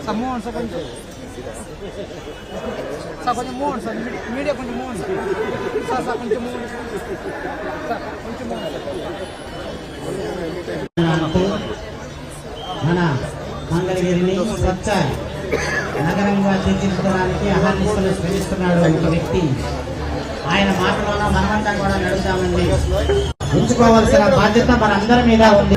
Sir move sir కొంచెం sir కొంచెం move sir media media కొంచెం మూవ్ సార్ సార్ సార్ కొంచెం మూవ్ సార్ కొంచెం మూవ్ నాకు మన మంగళగిరిని స్వచ్ఛ నగరంగా తీర్చిదిద్దడానికి అహర్నిశలు శ్రమిస్తున్నాడు ఒక వ్యక్తి. ఆయన మాటలోన మనమంతా కూడా నడుద్దామండి ఉంచుకోవాల్సిన బాధ్యత మనందరి మీద ఉంది.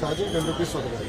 ఛార్జింగ్ టెన్ రూపీస్ వస్తుంది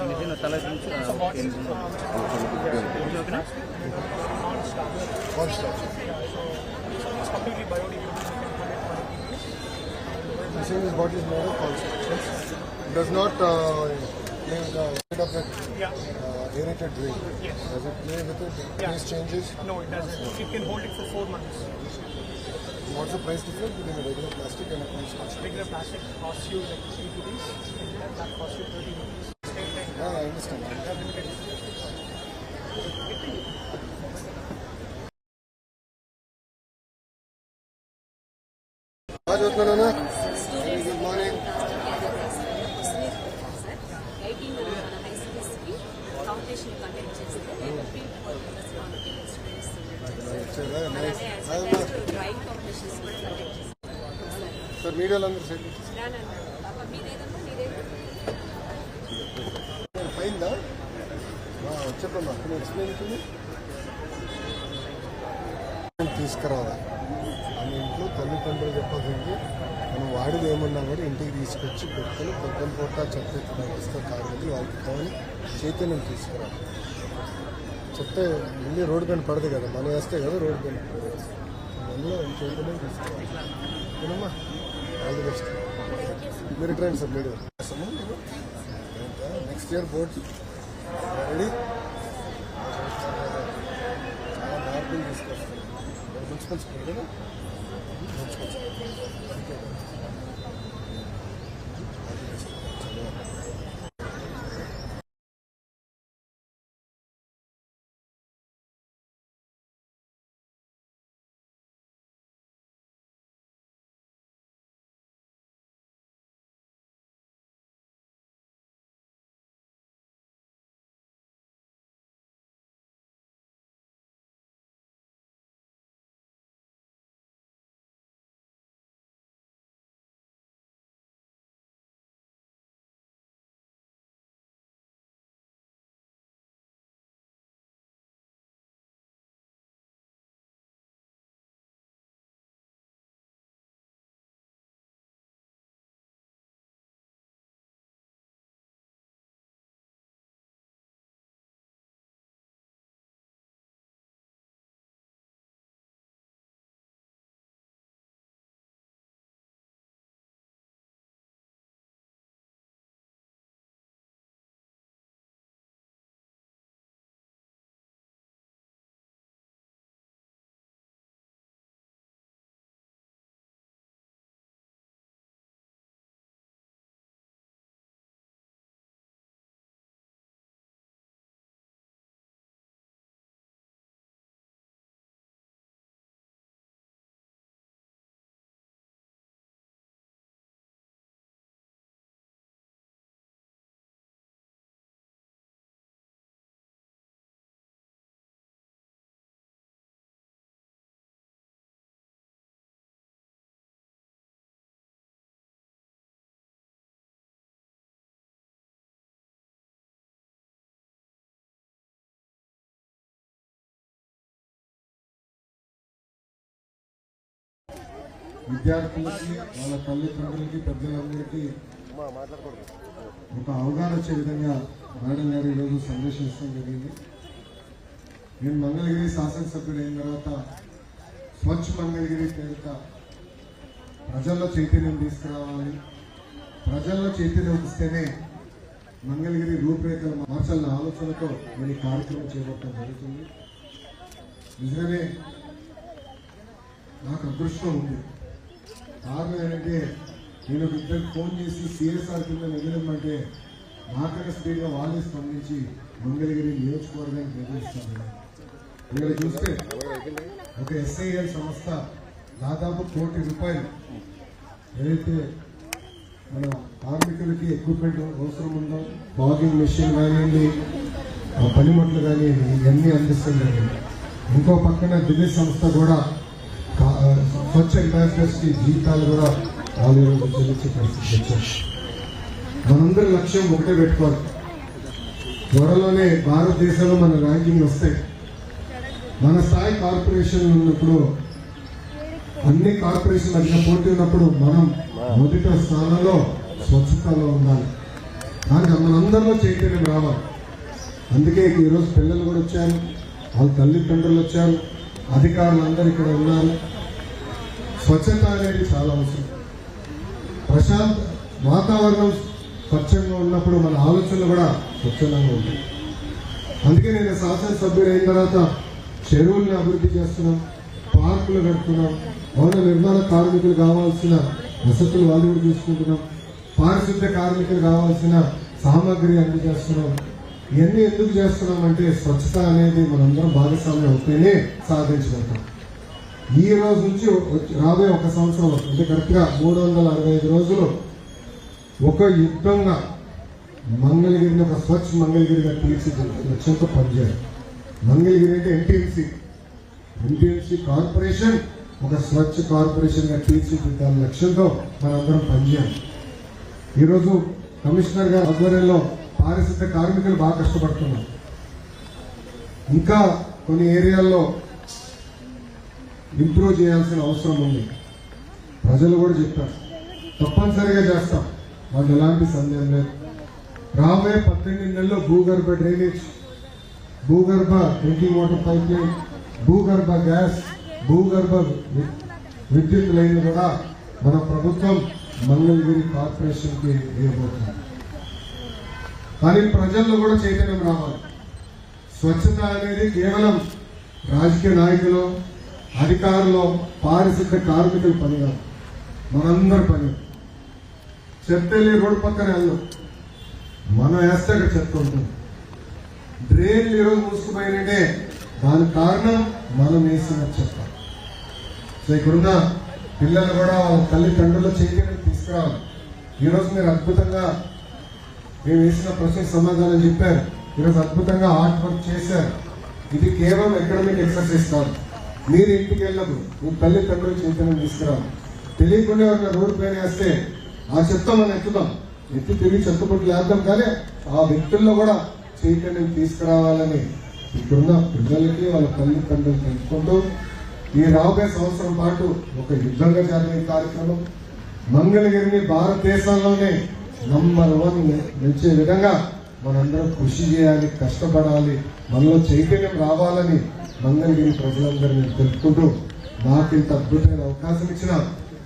One stop. The same is bottle is of constructions. Does not uh, play the weight that uh, aerated drink. Does it play with it? Taste changes. No, it doesn't. It can hold it for four months. What's the price difference between a regular plastic and a construction? Regular plastic costs you like 3 rupees, and that costs you 30 rupees. చదువుతున్నానా good morning sir మీడియాలో అందరూ side చెప్పమ్మా నేను explain తీసుకురావాలి. మన ఇంట్లో తల్లిదండ్రులు చెప్పదండి మనం వాడిది ఏమన్నా కూడా ఇంటికి తీసుకొచ్చి పెట్టుకొని పొద్దున పూట చెత్త ఎత్తున ఇస్తే కాదు వాళ్ళకి కావాలి చైతన్యం తీసుకురావాలి. చెత్త మళ్ళీ రోడ్డు పైన పడదు కదా మనం వేస్తే కదా రోడ్డు పైన పడదు. అందులో చైతన్యం తీసుకోవాలి ఓకేనమ్మా ఆల్ ది బెస్ట్ మీరు ట్రైన్ సార్ మీరు నెక్స్ట్ ఇయర్ బోర్డ్ రెడీ తీసుకొస్తాను. మార్పులు తీసుకొస్తాం మున్సిపల్ స్కూల్ కదా? మున్సిపల్ విద్యార్థులకి వాళ్ళ తల్లిదండ్రులకి పెద్దలందరికీ ఒక అవగాహన వచ్చే విధంగా మేడం గారు ఈరోజు సందర్శించడం జరిగింది. నేను మంగళగిరి శాసనసభ్యుడు అయిన తర్వాత స్వచ్ఛ మంగళగిరి పేరిట ప్రజల్లో చైతన్యం తీసుకురావాలి. ప్రజల్లో చైతన్యం వస్తేనే మంగళగిరి రూపురేఖలు మార్చాలన్న ఆలోచనతో నేను ఈ కార్యక్రమం చేపట్టడం జరుగుతుంది. నిజమే నాకు అదృష్టం ఉంది. కారణం ఏంటంటే నేను ఒక ఇద్దరికి ఫోన్ చేసి సిఎస్ఆర్ కింద నిలదమ్మంటే నాకన్నా స్పీడ్గా వాళ్ళే స్పందించి మంగళగిరి నియోజకవర్గానికి నిర్వహిస్తాను ఇక్కడ చూస్తే ఒక ఎస్ఐఎల్ సంస్థ దాదాపు కోటి రూపాయలు ఏదైతే మన కార్మికులకి ఎక్విప్మెంట్ అవసరం ఉందో బాగింగ్ మెషిన్ కానివ్వండి ఆ పనిముట్లు కానివ్వండి ఇవన్నీ అందిస్తుంది ఇంకో పక్కన దినేష్ సంస్థ కూడా స్వచ్ఛ అంబాసిడర్స్ జీవితాలు జీతాలు కూడా వాళ్ళు ఈరోజు చెల్లించే పరిస్థితి వచ్చారు మనందరి లక్ష్యం ఒకటే పెట్టుకోవాలి. త్వరలోనే భారతదేశంలో మన ర్యాంకింగ్ వస్తాయి. మన స్థాయి కార్పొరేషన్ ఉన్నప్పుడు అన్ని కార్పొరేషన్ మధ్య పోటీ ఉన్నప్పుడు మనం మొదట స్థానంలో స్వచ్ఛతలో ఉండాలి. దానికి మనందరిలో చైతన్యం రావాలి. అందుకే ఈరోజు పిల్లలు కూడా వచ్చారు. వాళ్ళ తల్లిదండ్రులు వచ్చారు. అధికారులు అందరూ ఇక్కడ ఉన్నారు. స్వచ్ఛత అనేది చాలా అవసరం. ప్రశాంత వాతావరణం స్వచ్ఛంగా ఉన్నప్పుడు మన ఆలోచనలు కూడా స్వచ్ఛందంగా ఉంటాయి. అందుకే నేను శాసనసభ్యుడు అయిన తర్వాత చెరువుల్ని అభివృద్ధి చేస్తున్నాం పార్కులు కడుతున్నాం భవన నిర్మాణ కార్మికులు కావాల్సిన వసతులు వాళ్ళు కూడా చూసుకుంటున్నాం పారిశుద్ధ్య కార్మికులు కావాల్సిన సామాగ్రి అందజేస్తున్నాం. ఇవన్నీ ఎందుకు చేస్తున్నాం అంటే స్వచ్ఛత అనేది మనందరం భాగస్వామ్యం అవుతూనే సాధించగలుగుతాం. ఈ రోజు నుంచి రాబోయే ఒక సంవత్సరం అంటే కరెక్ట్గా మూడు వందల అరవై ఐదు రోజులు ఒక యుద్ధంగా మంగళగిరిని ఒక స్వచ్ఛ మంగళగిరిగా తీర్చిదిద్దే లక్ష్యంతో పనిచేయాలి. మంగళగిరి అంటే ఎన్టీఎంసీ ఎన్టీఎంసీ కార్పొరేషన్ ఒక స్వచ్ఛ కార్పొరేషన్గా తీర్చిదిద్దాల లక్ష్యంతో మనందరం పనిచేయాలి. ఈరోజు కమిషనర్ గారి ఆధ్వర్యంలో పారిశుద్ధ కార్మికులు బాగా కష్టపడుతున్నారు. ఇంకా కొన్ని ఏరియాల్లో ఇంప్రూవ్ చేయాల్సిన అవసరం ఉంది. ప్రజలు కూడా చెప్తారు. తప్పనిసరిగా చేస్తాం. మాకు ఎలాంటి సందేహం లేదు. రాబోయే పద్దెనిమిది నెలల్లో భూగర్భ డ్రైనేజ్ భూగర్భ డ్రింకింగ్ వాటర్ పైప్ లైన్ భూగర్భ గ్యాస్ భూగర్భ విద్యుత్ లైన్ కూడా మన ప్రభుత్వం మంగళగిరి కార్పొరేషన్కి వేయబోతుంది కానీ ప్రజల్లో కూడా చైతన్యం రావాలి. స్వచ్ఛత అనేది కేవలం రాజకీయ నాయకులు అధికారులు పారిశుద్ధ కార్మికుల పని కాదు. మనందరి పని. చెత్త రోడ్డు పక్కన వెళ్ళాం. మనం వేస్తే అక్కడ చెత్త ఉంటుంది. డ్రైన్లు ఈరోజు మూసుకుపోయినంటే దానికి కారణం మనం వేసిన చెత్త. సో ఇక్కడున్న పిల్లలు కూడా తల్లిదండ్రుల చైతన్యం తీసుకురావాలి. ఈరోజు మీరు అద్భుతంగా మేము వేసిన ప్రశ్న సమాధానం చెప్పారు. ఈరోజు అద్భుతంగా ఆర్ట్ వర్క్ చేశారు. ఇది కేవలం ఎకడమిక్ ఎక్సర్సైజ్ కాదు. మీరు ఇంటికి వెళ్ళదు. మీ తల్లిదండ్రులు చైతన్యం తీసుకురావాలి. తెలియకుండా ఎవరైనా రోడ్డు పైన వేస్తే ఆ చెత్త మనం ఎత్తుదాం ఎత్తి తిరిగి చెత్త లేద్దాం కానీ ఆ వ్యక్తుల్లో కూడా చైతన్యం తీసుకురావాలని ఇప్పుడున్న పిల్లలకి వాళ్ళ తల్లిదండ్రులు తెలుసుకుంటూ ఈ రాబోయే సంవత్సరం పాటు ఒక యుద్ధంగా జరిగే కార్యక్రమం మంగళగిరిని భారతదేశంలోనే నంబర్ వన్ నిలిచే విధంగా మనందరం కృషి చేయాలి కష్టపడాలి మనలో చైతన్యం రావాలని మంగళగిరి ప్రజలందరినీ తెలుపుకుంటూ నాకు ఇంత అద్భుతమైన అవకాశం ఇచ్చిన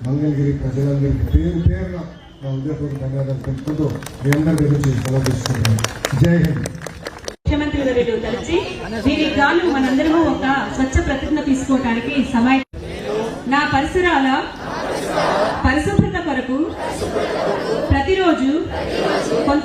మంగళగిరి ప్రజలందరికీ పేరు పేరున నా ఉదయపూర్వక ధన్యవాదాలు తెలుపుకుంటూ మీ అందరి గురించి సెలవు తీసుకుంటున్నాను. జై హింద్. ముఖ్యమంత్రి వర్యులు తలచి దీనికి గాను మనందరము ఒక స్వచ్ఛ ప్రతిజ్ఞ తీసుకోవడానికి సమయం నా పరిసరాల పరిశుభ్రత కొరకు ప్రతిరోజు కొంత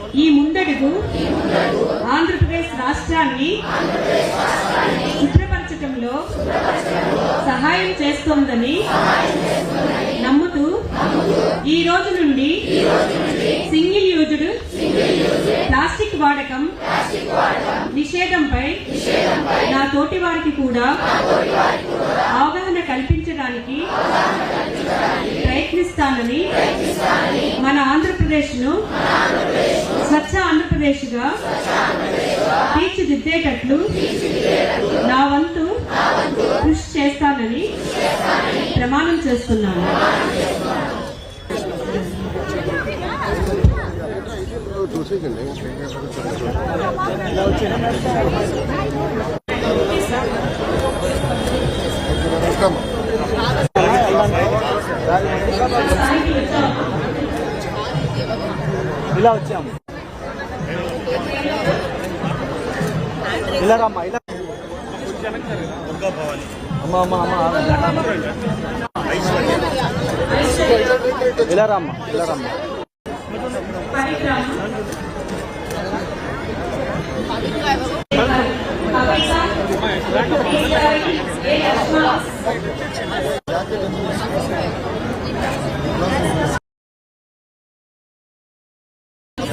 ఈ ముందడుగు ఆంధ్రప్రదేశ్ రాష్ట్రాన్ని శుభ్రపరచడంలో సహాయం చేస్తోందని నమ్ముతూ ఈ రోజు నుండి సింగిల్ యూజ్డ్ ప్లాస్టిక్ వాడకం నిషేధంపై నా తోటి వారికి కూడా అవగాహన కల్పించడానికి ప్రయత్నిస్తానని మన ఆంధ్రప్రదేశ్ ను స్వచ్ఛ ఆంధ్రప్రదేశ్గా తీర్చిదిద్దేటట్లు నా వంతు కృషి చేస్తానని ప్రమాణం చేస్తున్నాను. చూసేయండి ఇలా వచ్చాము. ఇలా రమ్మా ఇలా. అమ్మ అమ్మ అమ్మ. ఇలా రమ్మా ఇలా you.